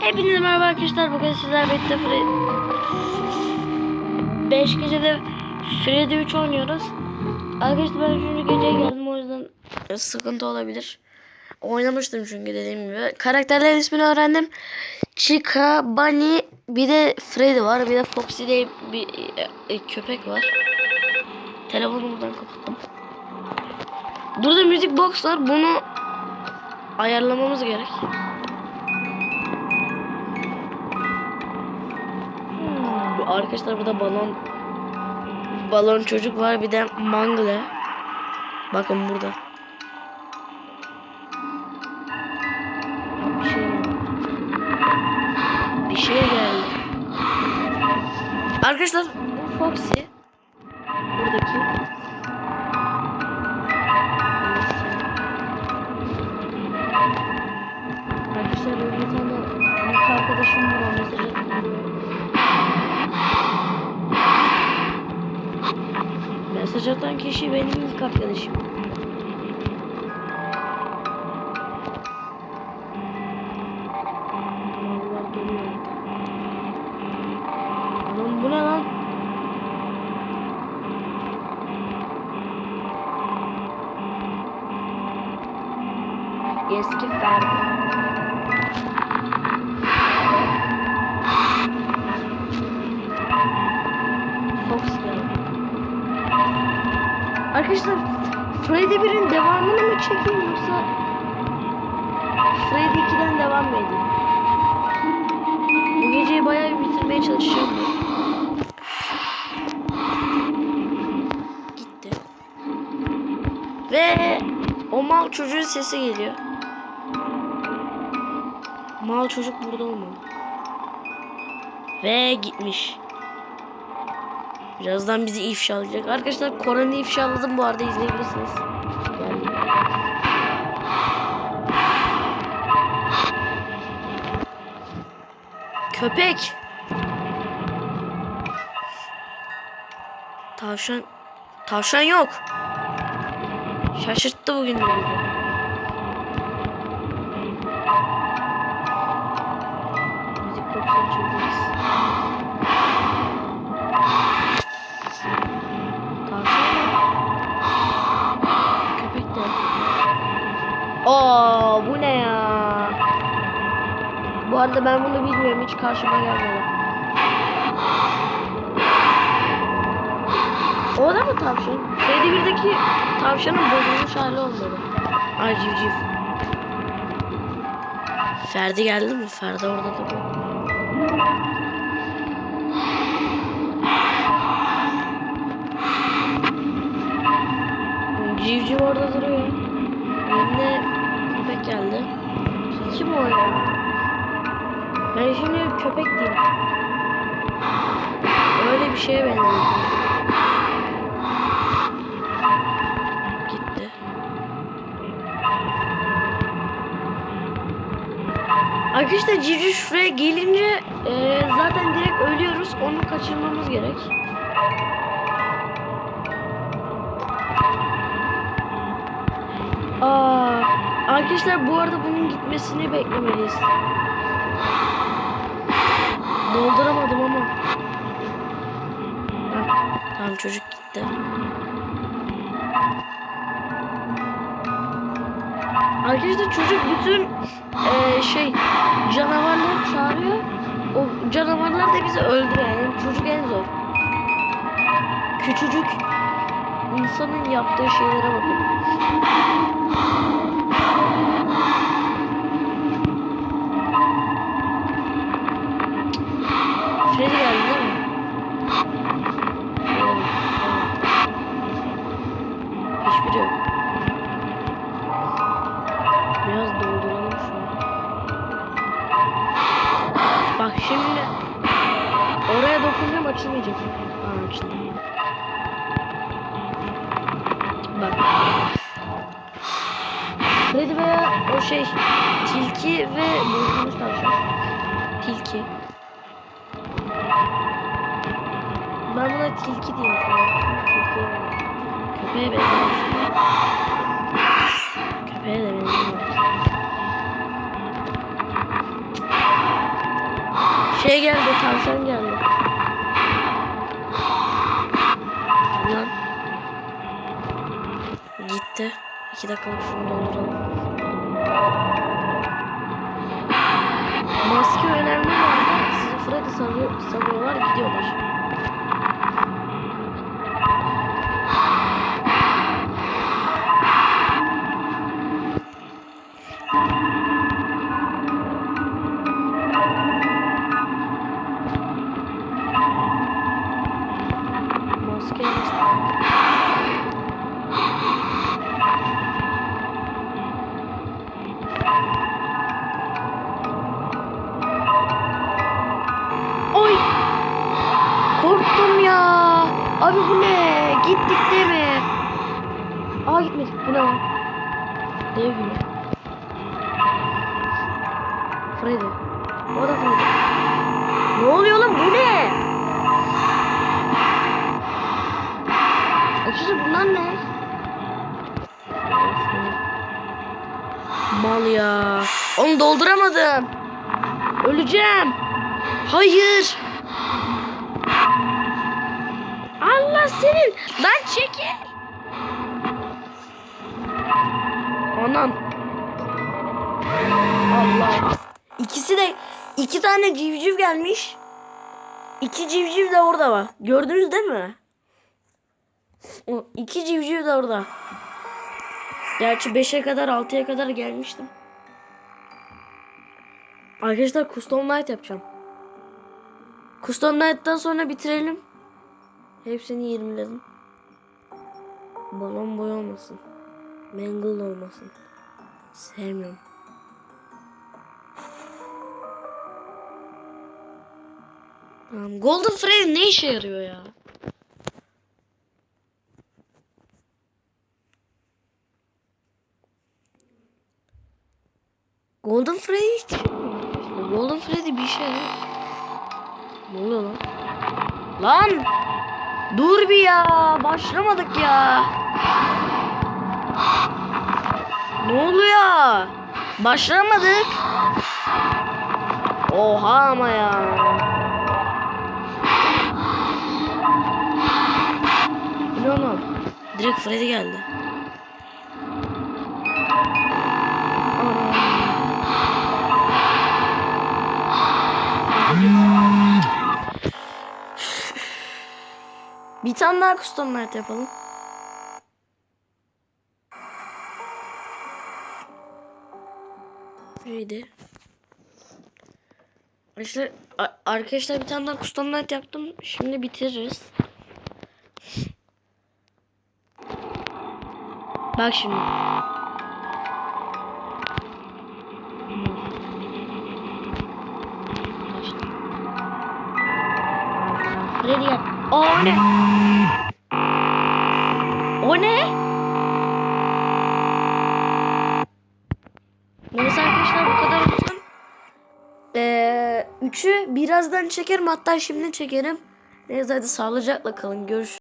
Hepinize merhaba arkadaşlar. Bugün sizlerle birlikte Fre 5 gecede Freddy 3 oynuyoruz. Arkadaşlar ben 3. geceye geldim o yüzden sıkıntı olabilir. Oynamıştım çünkü dediğim gibi. Karakterlerin ismini öğrendim. Chica, Bunny, bir de Freddy var. Bir de Foxy diye bir e, köpek var. Telefonu buradan kapattım. Burada müzik box var. Bunu ayarlamamız gerek. Arkadaşlar burada balon balon çocuk var bir de mangle. Bakın burada. Bir şey. Bir şey geldi. Arkadaşlar bu Foxy. Buradaki. Arkadaşlar bir tane arkadaşım var Mesaj atan kişi benim ilk arkadaşım. Lan bu ne lan? Eski Ferdi. Arkadaşlar Freddy 1'in devamını mı çekeyim yoksa Freddy 2'den devam mı edeyim? Bu geceyi bayağı bir bitirmeye çalışacağım. Gitti. Ve o mal çocuğun sesi geliyor. Mal çocuk burada olmalı. Ve gitmiş. Birazdan bizi ifşalayacak. Arkadaşlar Koran'ı ifşaladım bu arada izleyebilirsiniz. Geldi. Köpek. Tavşan. Tavşan yok. Şaşırttı bugün bizi. Aa bu ne ya? Bu arada ben bunu bilmiyorum hiç karşıma gelmedi. O da mı tavşan? 1'deki tavşanın bozulmuş hali olmalı. Ay civciv. Ferdi geldi mi? Ferdi orada da. Civciv orada duruyor. Geldi. Kim o ya? Ben şimdi köpek diyeyim. Öyle bir şeye benziyor. Gitti. Arkadaşlar civciv şuraya gelince e, zaten direkt ölüyoruz. Onu kaçırmamız gerek. Aa, arkadaşlar bu arada bunun gitmesini beklemeliyiz. Dolduramadım ama. Heh, tamam çocuk gitti. Arkadaşlar çocuk bütün eee, şey canavarları çağırıyor. O canavarlar da bizi öldürüyor. Yani çocuk en zor. Küçücük insanın yaptığı şeylere bakın. Aa açıldı. Bak. Freddy veya o şey tilki ve bozulmuş tavşan. Tilki. Ben buna tilki diyeyim sana. Köpeğe benziyor. Köpeğe de benziyor. Şey geldi, tavşan geldi. Lan. Gitti. İki dakikalık şunu dolduralım. Maske önemli mi? Sizi Freddy sanıyor, sanıyorlar gidiyorlar. Abi bu ne? Gittik değil mi? Aa gitmedik. Bu ne lan? Dev gibi. Freddy. O da Freddy. Ne oluyor lan bu ne? Açıkçası bunlar ne? Mal ya. Onu dolduramadım. Öleceğim. Hayır. Allah senin. Lan çekil. Anam. Allah. İkisi de iki tane civciv gelmiş. İki civciv de orada var. Gördünüz değil mi? O iki civciv de orada. Gerçi 5'e kadar 6'ya kadar gelmiştim. Arkadaşlar custom night yapacağım. Custom night'tan sonra bitirelim. Hepsini 20'ledim. Balon boy olmasın. Mangle olmasın. Sevmiyorum. Tamam. Golden Freddy ne işe yarıyor ya? Golden Freddy Golden Freddy bir şey. Ne oluyor lan? Lan! Dur bir ya. Başlamadık ya. Ne oluyor? Başlamadık. Oha ama ya. Ne oğlum? Direkt Freddy geldi. Ana. Bir tane daha custom night yapalım. Neydi? A- arkadaşlar bir tane daha custom night yaptım. Şimdi bitiririz. Bak şimdi. Aa, ne? O ne? Neyse arkadaşlar bu kadar olsun. Ee, üçü birazdan çekerim hatta şimdi çekerim. Neyse hadi sağlıcakla kalın. Görüş